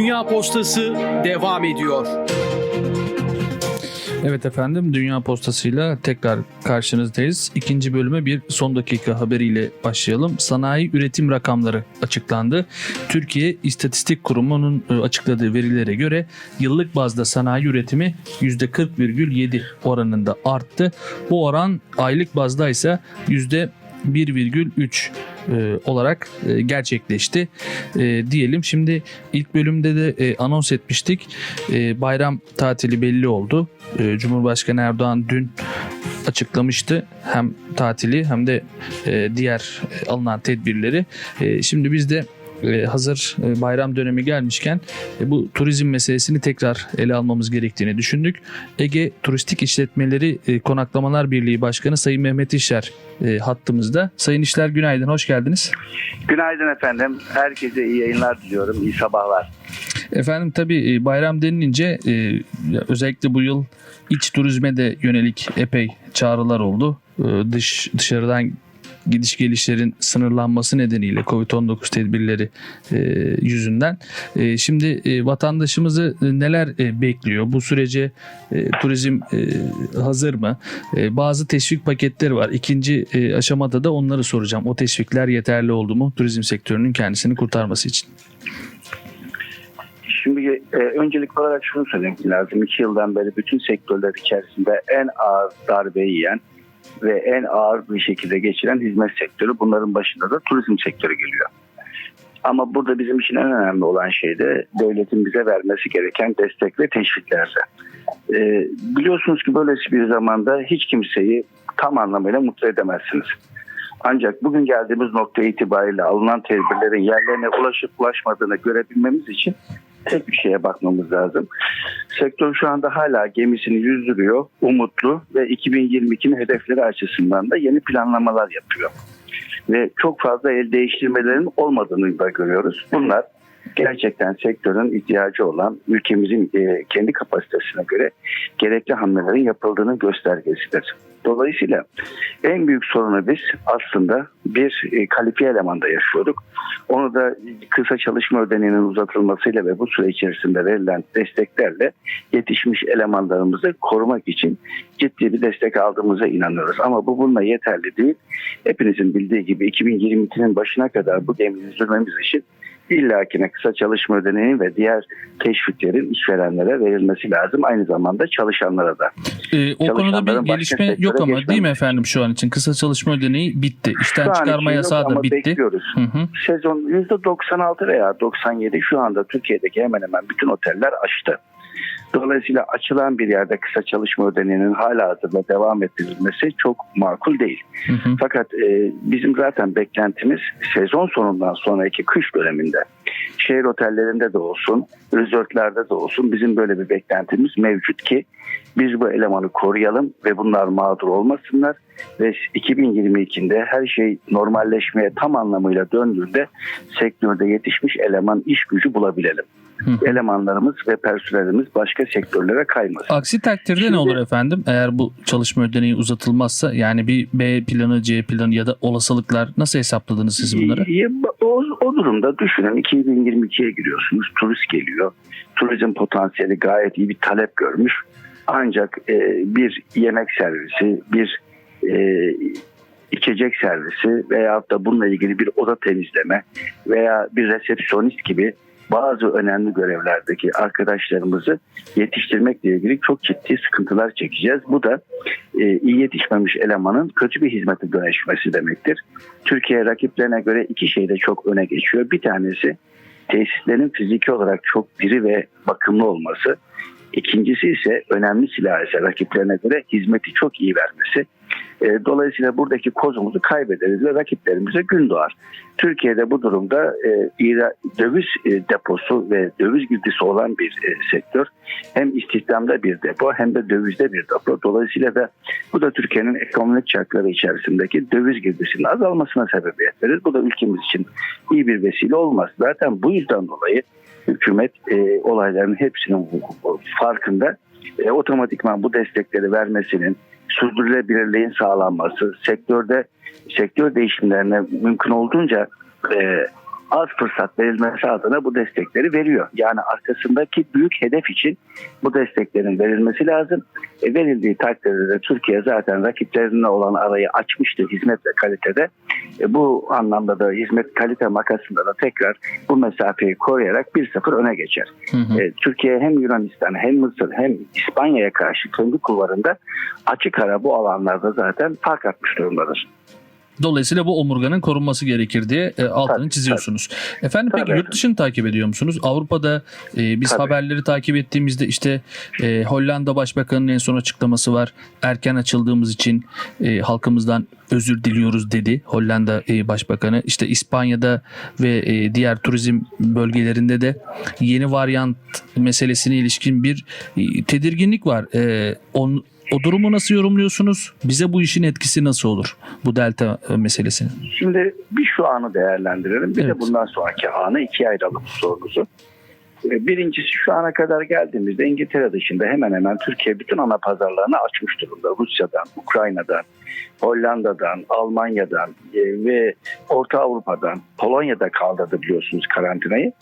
Dünya Postası devam ediyor. Evet efendim Dünya Postası'yla tekrar karşınızdayız. İkinci bölüme bir son dakika haberiyle başlayalım. Sanayi üretim rakamları açıklandı. Türkiye İstatistik Kurumu'nun e, açıkladığı verilere göre yıllık bazda sanayi üretimi %40,7 oranında arttı. Bu oran aylık bazda ise %1,3 e, olarak e, gerçekleşti e, diyelim. Şimdi ilk bölümde de e, anons etmiştik. E, bayram tatili belli oldu. E, Cumhurbaşkanı Erdoğan dün açıklamıştı hem tatili hem de e, diğer e, alınan tedbirleri. E, şimdi biz de hazır e, bayram dönemi gelmişken e, bu turizm meselesini tekrar ele almamız gerektiğini düşündük. Ege Turistik İşletmeleri e, Konaklamalar Birliği Başkanı Sayın Mehmet İşler hattımızda. Sayın İşler günaydın, hoş geldiniz. Günaydın efendim. Herkese iyi yayınlar diliyorum. İyi sabahlar. Efendim tabii e, bayram denilince özellikle bu yıl iç turizme de yönelik epey çağrılar oldu. Dış dışarıdan gidiş gelişlerin sınırlanması nedeniyle Covid-19 tedbirleri e, yüzünden. E, şimdi e, vatandaşımızı e, neler e, bekliyor? Bu sürece e, turizm e, hazır mı? E, bazı teşvik paketleri var. İkinci e, aşamada da onları soracağım. O teşvikler yeterli oldu mu turizm sektörünün kendisini kurtarması için? Şimdi e, öncelik olarak şunu söylemek lazım. İki yıldan beri bütün sektörler içerisinde en ağır darbeyi yiyen ve en ağır bir şekilde geçiren hizmet sektörü. Bunların başında da turizm sektörü geliyor. Ama burada bizim için en önemli olan şey de devletin bize vermesi gereken destek ve teşviklerde. E, biliyorsunuz ki böylesi bir zamanda hiç kimseyi tam anlamıyla mutlu edemezsiniz. Ancak bugün geldiğimiz nokta itibariyle alınan tedbirlerin yerlerine ulaşıp ulaşmadığını görebilmemiz için tek bir şeye bakmamız lazım. Sektör şu anda hala gemisini yüzdürüyor, umutlu ve 2022'nin hedefleri açısından da yeni planlamalar yapıyor. Ve çok fazla el değiştirmelerin olmadığını da görüyoruz. Bunlar gerçekten sektörün ihtiyacı olan ülkemizin e, kendi kapasitesine göre gerekli hamlelerin yapıldığını göstergesidir. Dolayısıyla en büyük sorunu biz aslında bir e, kalifiye elemanda yaşıyorduk. Onu da kısa çalışma ödeneğinin uzatılmasıyla ve bu süre içerisinde verilen desteklerle yetişmiş elemanlarımızı korumak için ciddi bir destek aldığımıza inanıyoruz. Ama bu bununla yeterli değil. Hepinizin bildiği gibi 2022'nin başına kadar bu gemiyi sürmemiz için illakine kısa çalışma ödeneği ve diğer teşviklerin işverenlere verilmesi lazım. Aynı zamanda çalışanlara da. Ee, o konuda bir gelişme yok ama değil mi efendim şu an için? Kısa çalışma ödeneği bitti. İşten Şu çıkarma yasağı da bitti. Bekliyoruz. Hı hı. Sezon %96 veya 97 şu anda Türkiye'deki hemen hemen bütün oteller açtı. Dolayısıyla açılan bir yerde kısa çalışma ödeneğinin hala hazırda devam ettirilmesi çok makul değil. Hı hı. Fakat e, bizim zaten beklentimiz sezon sonundan sonraki kış döneminde şehir otellerinde de olsun, resortlerde de olsun bizim böyle bir beklentimiz mevcut ki biz bu elemanı koruyalım ve bunlar mağdur olmasınlar ve 2022'de her şey normalleşmeye tam anlamıyla döndüğünde sektörde yetişmiş eleman iş gücü bulabilelim. Hı. Elemanlarımız ve personelimiz başka sektörlere kaymasın. Aksi takdirde Şimdi- ne olur efendim? Eğer bu çalışma ödeneği uzatılmazsa yani bir B planı, C planı ya da olasılıklar nasıl hesapladınız siz bunları? O, o durumda düşünün 2022'ye giriyorsunuz. Turist geliyor. Turizm potansiyeli gayet iyi bir talep görmüş. Ancak e, bir yemek servisi, bir e, içecek servisi veyahut da bununla ilgili bir oda temizleme veya bir resepsiyonist gibi bazı önemli görevlerdeki arkadaşlarımızı yetiştirmekle ilgili çok ciddi sıkıntılar çekeceğiz. Bu da e, iyi yetişmemiş elemanın kötü bir hizmete dönüşmesi demektir. Türkiye rakiplerine göre iki şey de çok öne geçiyor. Bir tanesi tesislerin fiziki olarak çok diri ve bakımlı olması. İkincisi ise önemli silah ise rakiplerine göre hizmeti çok iyi vermesi. E, dolayısıyla buradaki kozumuzu kaybederiz ve rakiplerimize gün doğar. Türkiye'de bu durumda e, döviz e, deposu ve döviz girdisi olan bir e, sektör. Hem istihdamda bir depo hem de dövizde bir depo. Dolayısıyla da bu da Türkiye'nin ekonomik çarkları içerisindeki döviz girdisinin azalmasına sebebiyet verir. Bu da ülkemiz için iyi bir vesile olmaz. Zaten bu yüzden dolayı hükümet e, olayların hepsinin farkında e, otomatikman bu destekleri vermesinin sürdürülebilirliğin sağlanması, sektörde sektör değişimlerine mümkün olduğunca e, az fırsat verilmesi adına bu destekleri veriyor. Yani arkasındaki büyük hedef için bu desteklerin verilmesi lazım. E, verildiği takdirde de Türkiye zaten rakiplerine olan arayı açmıştı hizmet ve kalitede. E, bu anlamda da hizmet kalite makasında da tekrar bu mesafeyi koruyarak 1-0 öne geçer. Hı hı. E, Türkiye hem Yunanistan hem Mısır hem İspanya'ya karşı kendi kulvarında açık ara bu alanlarda zaten fark atmış durumdadır. Dolayısıyla bu omurganın korunması gerekir diye e, altını Tabii, çiziyorsunuz. Efendim peki Tabii. yurt dışını takip ediyor musunuz? Avrupa'da e, biz Tabii. haberleri takip ettiğimizde işte e, Hollanda Başbakanı'nın en son açıklaması var. Erken açıldığımız için e, halkımızdan özür diliyoruz dedi Hollanda e, Başbakanı. İşte İspanya'da ve e, diğer turizm bölgelerinde de yeni varyant meselesine ilişkin bir e, tedirginlik var. E, on, o durumu nasıl yorumluyorsunuz? Bize bu işin etkisi nasıl olur? Bu delta e, meselesinin. Şimdi bir şu anı değerlendirelim. Bir Evet. de bundan sonraki anı ikiye ayıralım sorunuzu. Ee, Birincisi şu ana kadar geldiğimizde İngiltere dışında hemen hemen Türkiye bütün ana pazarlarını açmış durumda. Rusya'dan, Ukrayna'dan, Hollanda'dan, Almanya'dan e, ve Orta Avrupa'dan, Polonya'da kaldırdı biliyorsunuz karantinayı.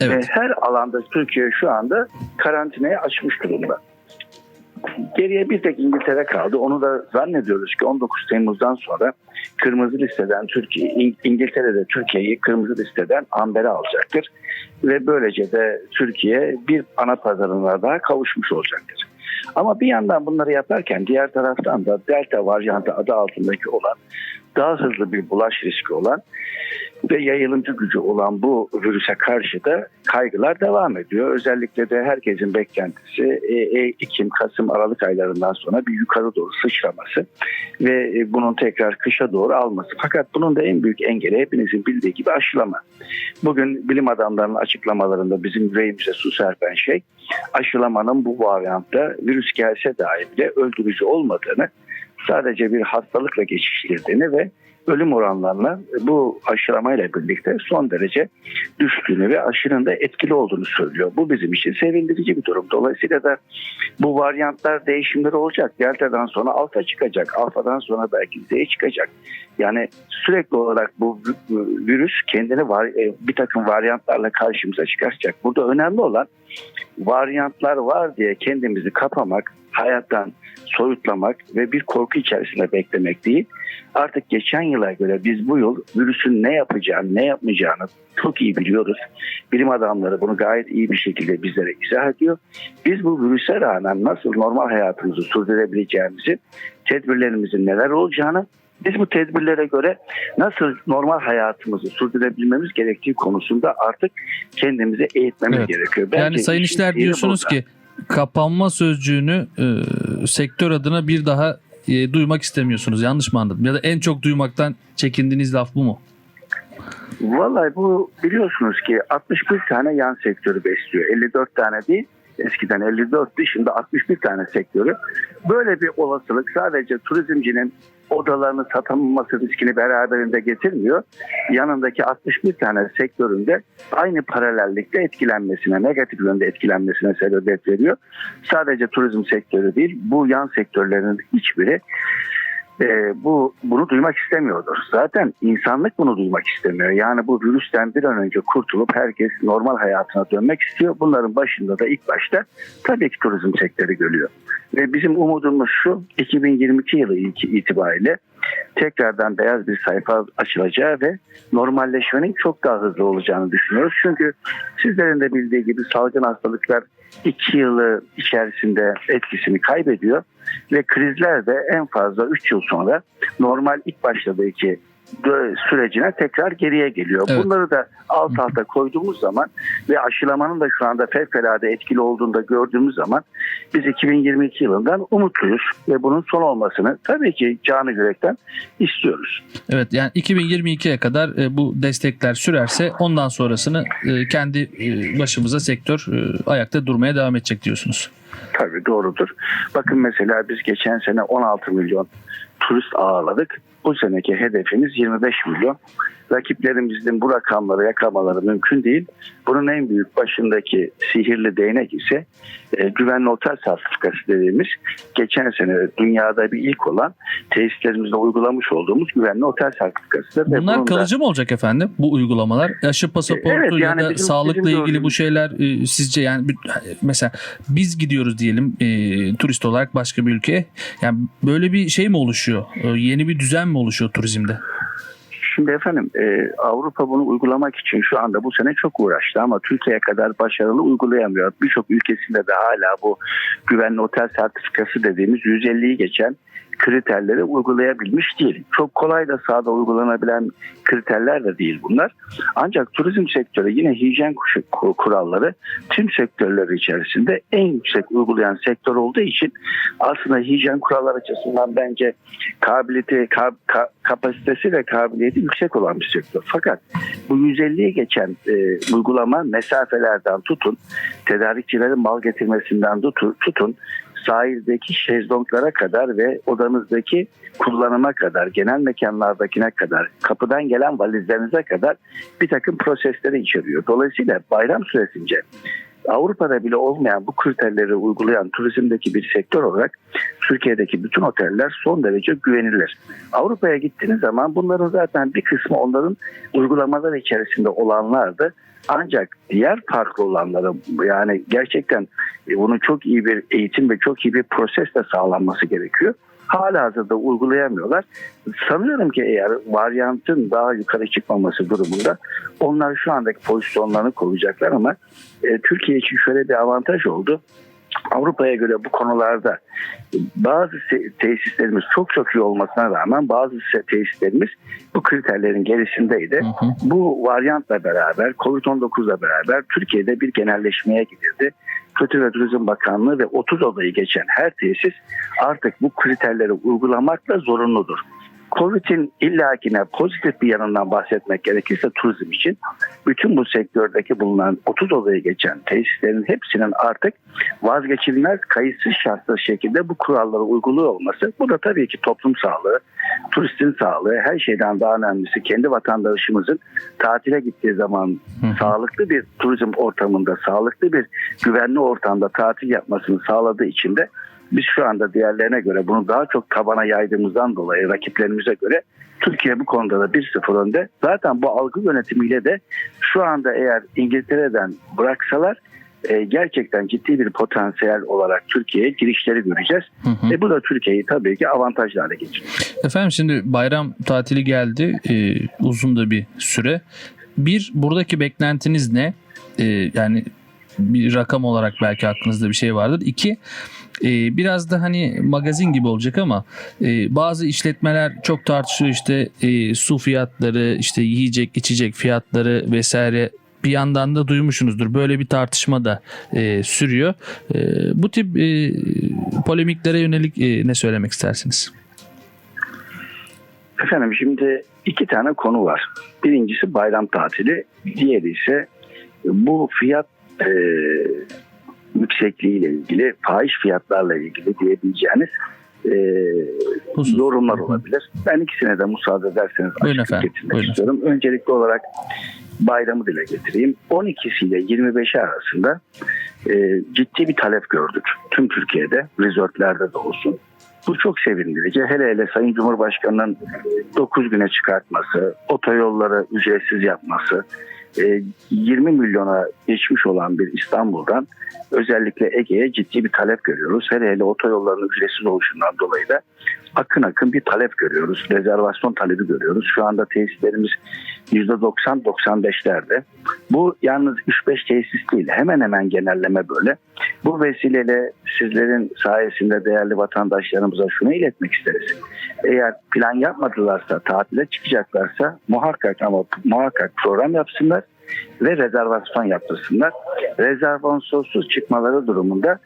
Evet. Ve her alanda Türkiye şu anda karantinayı açmış durumda. Geriye bir tek İngiltere kaldı. Onu da zannediyoruz ki 19 Temmuz'dan sonra kırmızı listeden Türkiye, İng- İngiltere'de Türkiye'yi kırmızı listeden ambere alacaktır. Ve böylece de Türkiye bir ana pazarına daha kavuşmuş olacaktır. Ama bir yandan bunları yaparken diğer taraftan da Delta varyantı adı altındaki olan daha hızlı bir bulaş riski olan ve yayılımcı gücü olan bu virüse karşı da kaygılar devam ediyor. Özellikle de herkesin beklentisi e, e, Ekim, Kasım, Aralık aylarından sonra bir yukarı doğru sıçraması ve e, bunun tekrar kışa doğru alması. Fakat bunun da en büyük engeli hepinizin bildiği gibi aşılama. Bugün bilim adamlarının açıklamalarında bizim yüreğimize su serpen şey aşılamanın bu varyantta virüs gelse dahi bile öldürücü olmadığını sadece bir hastalıkla geçiştirdiğini ve ölüm oranlarına bu aşılamayla birlikte son derece düştüğünü ve aşının da etkili olduğunu söylüyor. Bu bizim için sevindirici bir durum. Dolayısıyla da bu varyantlar değişimleri olacak. Delta'dan sonra alfa çıkacak. Alfadan sonra belki Z çıkacak. Yani sürekli olarak bu virüs kendini var, e, bir takım varyantlarla karşımıza çıkaracak. Burada önemli olan varyantlar var diye kendimizi kapamak, hayattan soyutlamak ve bir korku içerisinde beklemek değil. Artık geçen yıla göre biz bu yıl virüsün ne yapacağını, ne yapmayacağını çok iyi biliyoruz. Bilim adamları bunu gayet iyi bir şekilde bizlere izah ediyor. Biz bu virüse rağmen nasıl normal hayatımızı sürdürebileceğimizi, tedbirlerimizin neler olacağını biz bu tedbirlere göre nasıl normal hayatımızı sürdürebilmemiz gerektiği konusunda artık kendimizi eğitmemiz Evet. gerekiyor. Yani Belki Sayın İşler diyorsunuz burada. ki kapanma sözcüğünü e, sektör adına bir daha e, duymak istemiyorsunuz. Yanlış mı anladım? Ya da en çok duymaktan çekindiğiniz laf bu mu? Vallahi bu biliyorsunuz ki 61 tane yan sektörü besliyor. 54 tane değil. Eskiden 54'tü şimdi 61 tane sektörü. Böyle bir olasılık sadece turizmcinin odalarını satamaması riskini beraberinde getirmiyor. Yanındaki 61 tane sektöründe aynı paralellikte etkilenmesine, negatif yönde etkilenmesine sebebiyet veriyor. Sadece turizm sektörü değil, bu yan sektörlerin hiçbiri e, bu bunu duymak istemiyordur. Zaten insanlık bunu duymak istemiyor. Yani bu virüsten bir an önce kurtulup herkes normal hayatına dönmek istiyor. Bunların başında da ilk başta tabii ki turizm sektörü geliyor. Ve bizim umudumuz şu 2022 yılı itibariyle tekrardan beyaz bir sayfa açılacağı ve normalleşmenin çok daha hızlı olacağını düşünüyoruz. Çünkü sizlerin de bildiği gibi salgın hastalıklar iki yılı içerisinde etkisini kaybediyor ve krizler de en fazla 3 yıl sonra normal ilk başladığı ki sürecine tekrar geriye geliyor. Evet. Bunları da alt alta koyduğumuz zaman ve aşılamanın da şu anda fevkalade etkili olduğunu da gördüğümüz zaman biz 2022 yılından umutluyuz ve bunun son olmasını tabii ki canı yürekten istiyoruz. Evet yani 2022'ye kadar e, bu destekler sürerse ondan sonrasını e, kendi e, başımıza sektör e, ayakta durmaya devam edecek diyorsunuz. Tabii doğrudur. Bakın mesela biz geçen sene 16 milyon turist ağırladık. Bu seneki hedefimiz 25 milyon. Rakiplerimizin bu rakamları yakamaları mümkün değil. Bunun en büyük başındaki sihirli değnek ise e, güvenli otel sertifikası dediğimiz geçen sene dünyada bir ilk olan tesislerimizde uygulamış olduğumuz güvenli otel sertifikasıdır. Ve Bunlar bunun da- kalıcı mı olacak efendim bu uygulamalar? Aşı pasaportu Evet, yani ya da bizim- sağlıkla bizim ilgili bu şeyler e, sizce yani mesela biz gidiyoruz diyelim e, turist olarak başka bir ülkeye. Yani böyle bir şey mi oluşuyor? E, yeni bir düzen mi oluşuyor turizmde? Şimdi efendim e, Avrupa bunu uygulamak için şu anda bu sene çok uğraştı ama Türkiye'ye kadar başarılı uygulayamıyor. Birçok ülkesinde de hala bu güvenli otel sertifikası dediğimiz 150'yi geçen kriterleri uygulayabilmiş değil. Çok kolay da sahada uygulanabilen kriterler de değil bunlar. Ancak turizm sektörü yine hijyen kuralları tüm sektörler içerisinde en yüksek uygulayan sektör olduğu için aslında hijyen kuralları açısından bence kabiliyeti, ka- ka- kapasitesi ve kabiliyeti yüksek olan bir sektör. Fakat bu 150'ye geçen e, uygulama mesafelerden tutun, tedarikçilerin mal getirmesinden tutu- tutun, sahildeki şezlonglara kadar ve odanızdaki kullanıma kadar, genel mekanlardakine kadar, kapıdan gelen valizlerinize kadar bir takım prosesleri içeriyor. Dolayısıyla bayram süresince Avrupa'da bile olmayan bu kriterleri uygulayan turizmdeki bir sektör olarak Türkiye'deki bütün oteller son derece güvenilir. Avrupa'ya gittiğiniz zaman bunların zaten bir kısmı onların uygulamalar içerisinde olanlardı. Ancak diğer farklı olanları yani gerçekten bunun çok iyi bir eğitim ve çok iyi bir prosesle sağlanması gerekiyor. Hala hazırda uygulayamıyorlar. Sanıyorum ki eğer varyantın daha yukarı çıkmaması durumunda onlar şu andaki pozisyonlarını koruyacaklar ama e, Türkiye için şöyle bir avantaj oldu. Avrupa'ya göre bu konularda bazı se- tesislerimiz çok çok iyi olmasına rağmen bazı tesislerimiz bu kriterlerin gerisindeydi. Hı hı. Bu varyantla beraber, Covid-19'la beraber Türkiye'de bir genelleşmeye gidildi. Kültür ve Turizm Bakanlığı ve 30 odayı geçen her tesis artık bu kriterleri uygulamakla zorunludur. Covid'in illakine pozitif bir yanından bahsetmek gerekirse turizm için bütün bu sektördeki bulunan 30 odayı geçen tesislerin hepsinin artık vazgeçilmez kayıtsız şartsız şekilde bu kuralları uyguluyor olması bu da tabii ki toplum sağlığı, turistin sağlığı her şeyden daha önemlisi kendi vatandaşımızın tatile gittiği zaman Hı hı. sağlıklı bir turizm ortamında, sağlıklı bir güvenli ortamda tatil yapmasını sağladığı için de biz şu anda diğerlerine göre bunu daha çok tabana yaydığımızdan dolayı rakiplerimize göre Türkiye bu konuda da 1-0 önde. Zaten bu algı yönetimiyle de şu anda eğer İngiltere'den bıraksalar e, gerçekten ciddi bir potansiyel olarak Türkiye'ye girişleri göreceğiz. Hı hı. Ve bu da Türkiye'yi tabii ki avantajlı hale getiriyor. Efendim şimdi bayram tatili geldi e, uzun da bir süre. Bir buradaki beklentiniz ne? E, yani bir rakam olarak belki aklınızda bir şey vardır. İki e, biraz da hani magazin gibi olacak ama e, bazı işletmeler çok tartışıyor işte e, su fiyatları işte yiyecek içecek fiyatları vesaire bir yandan da duymuşsunuzdur. Böyle bir tartışma da e, sürüyor. E, bu tip e, polemiklere yönelik e, ne söylemek istersiniz? Efendim şimdi iki tane konu var. Birincisi bayram tatili, diğeri ise bu fiyat e, yüksekliğiyle ilgili, fahiş fiyatlarla ilgili diyebileceğiniz e, Husus. yorumlar olabilir. Ben ikisine de müsaade ederseniz Buyurun efendim, getirmek buyurun. istiyorum. Öncelikli olarak bayramı dile getireyim. 12'si ile 25'i arasında e, ciddi bir talep gördük. Tüm Türkiye'de, rezortlerde de olsun. Bu çok sevindirici. Hele hele Sayın Cumhurbaşkanı'nın 9 güne çıkartması, otoyolları ücretsiz yapması, 20 milyona geçmiş olan bir İstanbul'dan özellikle Ege'ye ciddi bir talep görüyoruz. Hele hele otoyollarının ücretsiz oluşundan dolayı da akın akın bir talep görüyoruz. Rezervasyon talebi görüyoruz. Şu anda tesislerimiz %90-95'lerde. Bu yalnız 3-5 tesis değil. Hemen hemen genelleme böyle. Bu vesileyle sizlerin sayesinde değerli vatandaşlarımıza şunu iletmek isteriz. Eğer plan yapmadılarsa, tatile çıkacaklarsa muhakkak ama muhakkak program yapsınlar ve rezervasyon yaptırsınlar. Rezervasyonsuz çıkmaları durumunda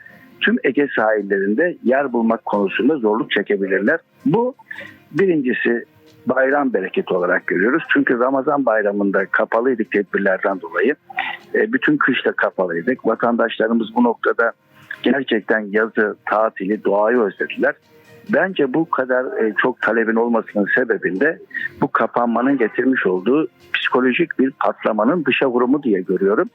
tüm Ege sahillerinde yer bulmak konusunda zorluk çekebilirler. Bu birincisi bayram bereketi olarak görüyoruz. Çünkü Ramazan bayramında kapalıydık tedbirlerden dolayı. E, bütün kışta kapalıydık. Vatandaşlarımız bu noktada gerçekten yazı, tatili, doğayı özlediler. Bence bu kadar e, çok talebin olmasının sebebinde bu kapanmanın getirmiş olduğu psikolojik bir patlamanın dışa vurumu diye görüyorum.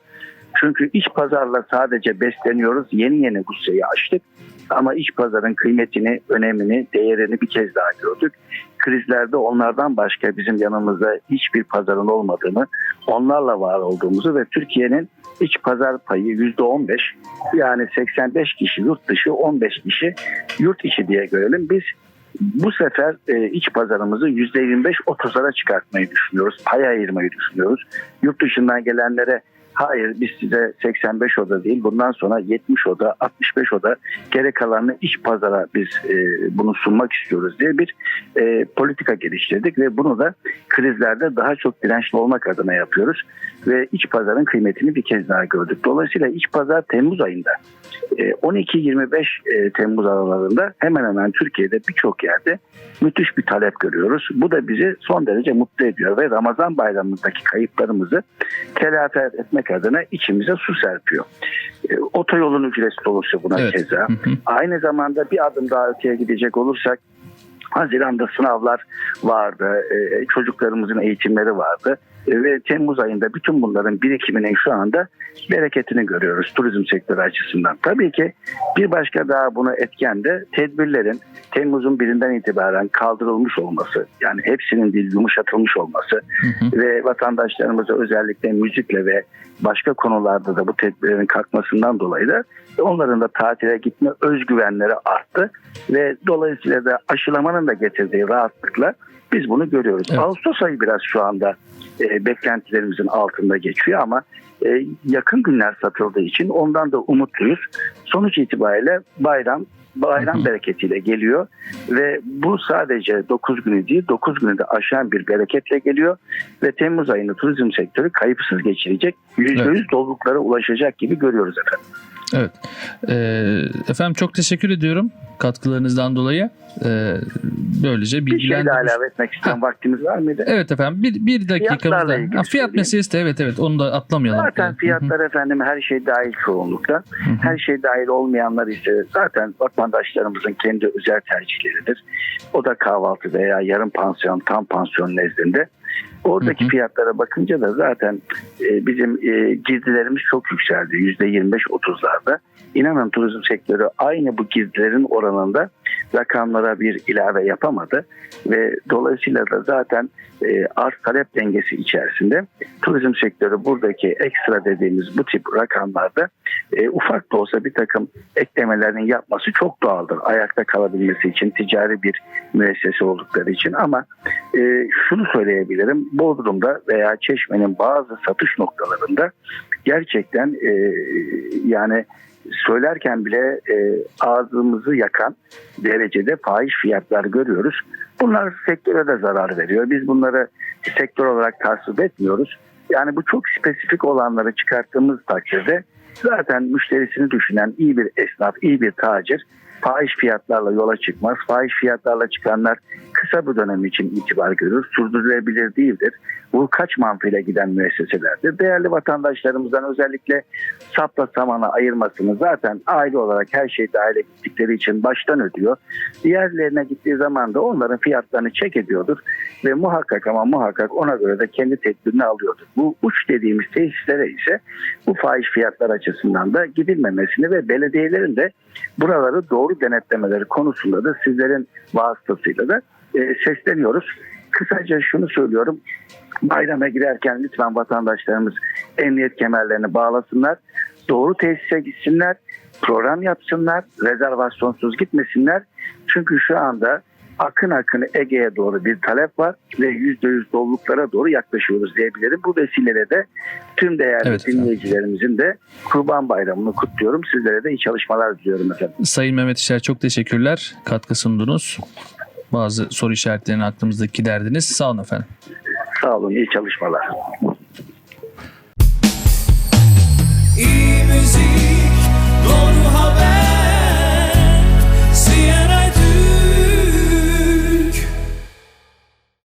Çünkü iç pazarla sadece besleniyoruz. Yeni yeni Rusya'yı açtık. Ama iç pazarın kıymetini, önemini, değerini bir kez daha gördük. Krizlerde onlardan başka bizim yanımızda hiçbir pazarın olmadığını, onlarla var olduğumuzu ve Türkiye'nin iç pazar payı %15 yani 85 kişi yurt dışı 15 kişi yurt içi diye görelim. Biz bu sefer e, iç pazarımızı %25-30'lara çıkartmayı düşünüyoruz. Pay ayırmayı düşünüyoruz. Yurt dışından gelenlere hayır biz size 85 oda değil bundan sonra 70 oda 65 oda gerek kalanını iç pazara biz e, bunu sunmak istiyoruz diye bir e, politika geliştirdik ve bunu da krizlerde daha çok dirençli olmak adına yapıyoruz ve iç pazarın kıymetini bir kez daha gördük. Dolayısıyla iç pazar Temmuz ayında e, 12-25 e, Temmuz aralarında hemen hemen Türkiye'de birçok yerde müthiş bir talep görüyoruz. Bu da bizi son derece mutlu ediyor ve Ramazan bayramındaki kayıplarımızı telafi etmek adına içimize su serpiyor. E, otoyolun ücretsiz olursa buna Evet. keza. Hı hı. Aynı zamanda bir adım daha öteye gidecek olursak Haziran'da sınavlar vardı, e, çocuklarımızın eğitimleri vardı E, ve Temmuz ayında bütün bunların birikiminin şu anda bereketini görüyoruz turizm sektörü açısından. Tabii ki bir başka daha bunu etken de tedbirlerin Temmuz'un birinden itibaren kaldırılmış olması, yani hepsinin değil yumuşatılmış olması Hı hı. ve vatandaşlarımıza özellikle müzikle ve başka konularda da bu tedbirlerin kalkmasından dolayı da onların da tatile gitme özgüvenleri arttı ve dolayısıyla da aşılamanın da getirdiği rahatlıkla biz bunu görüyoruz. Evet. Ağustos ayı biraz şu anda e, beklentilerimizin altında geçiyor ama e, yakın günler satıldığı için ondan da umutluyuz. Sonuç itibariyle bayram bayram bereketiyle geliyor ve bu sadece 9 günü değil 9 günü de aşan bir bereketle geliyor ve Temmuz ayını turizm sektörü kayıpsız geçirecek. %100 Evet. doluluklara ulaşacak gibi görüyoruz efendim. Evet. Ee, efendim çok teşekkür ediyorum katkılarınızdan dolayı. Ee, böylece Bir şey bilgilendirmiş. ilave etmek isteyen vaktimiz var mıydı? Evet efendim bir, bir dakikamız daha. Ha, fiyat söyleyeyim. meselesi de evet evet onu da atlamayalım. Zaten fiyatlar efendim her şey dahil çoğunlukla. Hı hı. Her şey dahil olmayanlar ise zaten vatandaşlarımızın kendi özel tercihleridir. O da kahvaltı veya yarım pansiyon, tam pansiyon nezdinde. Oradaki Hı hı. fiyatlara bakınca da zaten e, bizim e, girdilerimiz çok yükseldi. %25-30'larda. İnanın turizm sektörü aynı bu girdilerin oranında rakamlara bir ilave yapamadı. Ve dolayısıyla da zaten e, arz talep dengesi içerisinde turizm sektörü buradaki ekstra dediğimiz bu tip rakamlarda e, ufak da olsa bir takım eklemelerin yapması çok doğaldır. Ayakta kalabilmesi için ticari bir müessese oldukları için. Ama e, şunu söyleyebilirim. Bodrum'da veya Çeşme'nin bazı satış noktalarında gerçekten e, yani söylerken bile e, ağzımızı yakan derecede fahiş fiyatlar görüyoruz. Bunlar sektöre de zarar veriyor. Biz bunları sektör olarak tasvip etmiyoruz. Yani bu çok spesifik olanları çıkarttığımız takdirde zaten müşterisini düşünen iyi bir esnaf, iyi bir tacir fahiş fiyatlarla yola çıkmaz. Fahiş fiyatlarla çıkanlar kısa bir dönem için itibar görür, sürdürülebilir değildir. Bu kaç mantığıyla giden müesseselerdir. Değerli vatandaşlarımızdan özellikle sapla samana ayırmasını zaten aile olarak her şey dahil gittikleri için baştan ödüyor. Diğerlerine gittiği zaman da onların fiyatlarını çek ediyordur ve muhakkak ama muhakkak ona göre de kendi tedbirini alıyordur. Bu uç dediğimiz tesislere ise bu fahiş fiyatlar açısından da gidilmemesini ve belediyelerin de buraları doğru denetlemeleri konusunda da sizlerin vasıtasıyla da e, sesleniyoruz. Kısaca şunu söylüyorum. Bayrama girerken lütfen vatandaşlarımız emniyet kemerlerini bağlasınlar. Doğru tesise gitsinler. Program yapsınlar. Rezervasyonsuz gitmesinler. Çünkü şu anda akın akın Ege'ye doğru bir talep var ve %100 doluluklara doğru yaklaşıyoruz diyebilirim. Bu vesileyle de tüm değerli Evet dinleyicilerimizin de Kurban Bayramı'nı kutluyorum. Sizlere de iyi çalışmalar diliyorum efendim. Sayın Mehmet İşler çok teşekkürler. Katkı sundunuz. Bazı soru işaretlerini aklımızdaki giderdiniz. Sağ olun efendim. Sağ olun, iyi çalışmalar. İyi müzik, doğru haber.